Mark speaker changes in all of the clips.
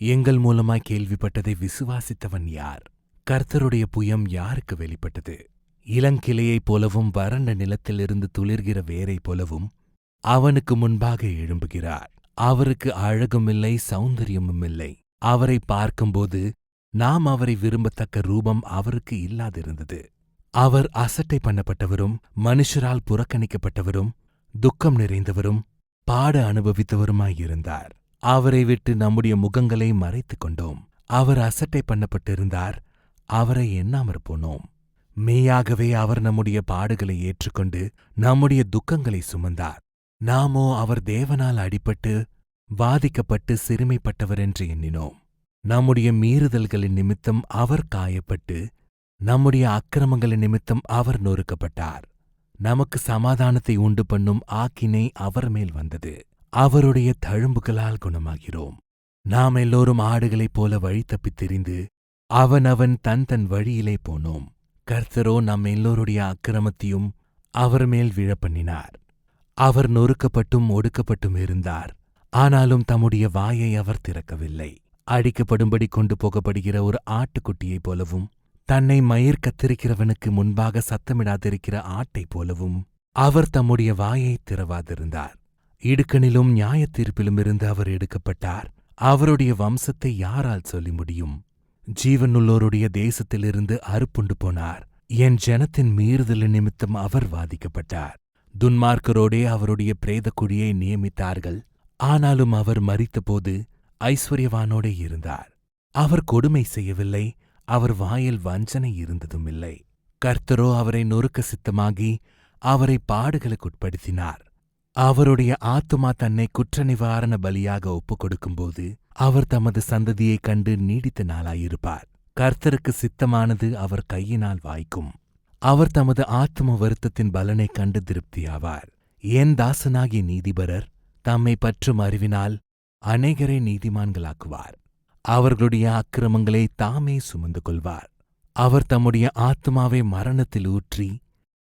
Speaker 1: எங்கள் மூலமாய் கேள்விப்பட்டதை விசுவாசித்தவன் யார்? கர்த்தருடைய புயம் யாருக்கு வெளிப்பட்டது? இளங்கிளையைப் போலவும் வறண்ட நிலத்திலிருந்து துளிர்கிற வேரைப் போலவும் அவனுக்கு முன்பாக எழும்புகிறார். அவருக்கு அழகுமில்லை சௌந்தரியமும் இல்லை. அவரை பார்க்கும்போது நாம் அவரை விரும்பத்தக்க ரூபம் அவருக்கு இல்லாதிருந்தது. அவர் அசட்டை பண்ணப்பட்டவரும் மனுஷரால் புறக்கணிக்கப்பட்டவரும் துக்கம் நிறைந்தவரும் பாட அனுபவித்தவருமாயிருந்தார் அவரை விட்டு நம்முடைய முகங்களை மறைத்துக் கொண்டோம் அவர் அசட்டை பண்ணப்பட்டிருந்தார். அவரை எண்ணாமற் போனோம். மெய்யாகவே அவர் நம்முடைய பாடுகளை ஏற்றுக்கொண்டு நம்முடைய துக்கங்களை சுமந்தார். நாமோ அவர் தேவனால் அடிபட்டு வாதிக்கப்பட்டு சிறுமைப்பட்டவர் என்று எண்ணினோம். நம்முடைய மீறுதல்களின் நிமித்தம் அவர் காயப்பட்டு நம்முடைய அக்கிரமங்களின் நிமித்தம் அவர் நொறுக்கப்பட்டார். நமக்கு சமாதானத்தை உண்டு பண்ணும் ஆக்கினை அவர் மேல் வந்தது. அவருடைய தழும்புகளால் குணமாகிறோம். நாம் எல்லோரும் ஆடுகளைப் போல வழி தப்பித் திரிந்து அவனவன் தன் தன் வழியிலே போனோம். கர்த்தரோ நம் எல்லோருடைய அக்கிரமத்தையும் அவர் மேல் விழப்பண்ணினார் அவர் நொறுக்கப்பட்டும் ஒடுக்கப்பட்டும் இருந்தார். ஆனாலும் தம்முடைய வாயை அவர் திறக்கவில்லை. அடிக்கப்படும்படி கொண்டு போகப்படுகிற ஒரு ஆட்டுக்குட்டியைப் போலவும் தன்னை மயிர் கத்திருக்கிறவனுக்கு முன்பாக சத்தமிடாதிருக்கிற ஆட்டைப் போலவும் அவர் தம்முடைய வாயை திறவாதிருந்தார். இடுக்கணிலும் நியாயத்தீர்ப்பிலும் இருந்து அவர் எடுக்கப்பட்டார். அவருடைய வம்சத்தை யாரால் சொல்லி முடியும்? ஜீவனுள்ளோருடைய தேசத்திலிருந்து அறுப்புண்டு போனார். என் ஜனத்தின் மீறுதலின் நிமித்தம் அவர் வாதிக்கப்பட்டார். துன்மார்க்கரோடே அவருடைய பிரேத குழியை நியமித்தார்கள். ஆனாலும் அவர் மறித்தபோது ஐஸ்வர்யவானோடே இருந்தார். அவர் கொடுமை செய்யவில்லை. அவர் வாயில் வஞ்சனை இருந்ததுமில்லை. கர்த்தரோ அவரை நொறுக்க சித்தமாகி அவரை பாடுகளுக்குட்படுத்தினார். அவருடைய ஆத்துமா தன்னை குற்ற நிவாரண பலியாக ஒப்புக் கொடுக்கும்போது அவர் தமது சந்ததியைக் கண்டு நீடித்த நாளாயிருப்பார். கர்த்தருக்கு சித்தமானது அவர் கையினால் வாய்க்கும். அவர் தமது ஆத்தும வருத்தத்தின் பலனைக் கண்டு திருப்தியாவார். என் தாசனாகிய நீதிபரர் தம்மை பற்றும் அறிவினால் அநேகரை நீதிமான்களாக்குவார். அவர்களுடைய அக்கிரமங்களை தாமே சுமந்து கொள்வார். அவர் தம்முடைய ஆத்மாவை மரணத்தில் ஊற்றி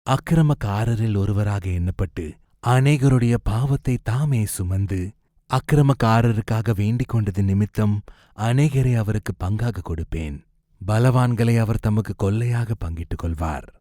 Speaker 1: அக்கிரமக்காரரில் ஒருவராக எண்ணப்பட்டு அநேகருடைய பாவத்தை தாமே சுமந்து அக்கிரமக்காரருக்காக வேண்டிக் கொண்டது நிமித்தம் அநேகரை அவருக்கு பங்காக கொடுப்பேன். பலவான்களை அவர் தமக்கு கொள்ளையாக பங்கிட்டுக் கொள்வார்.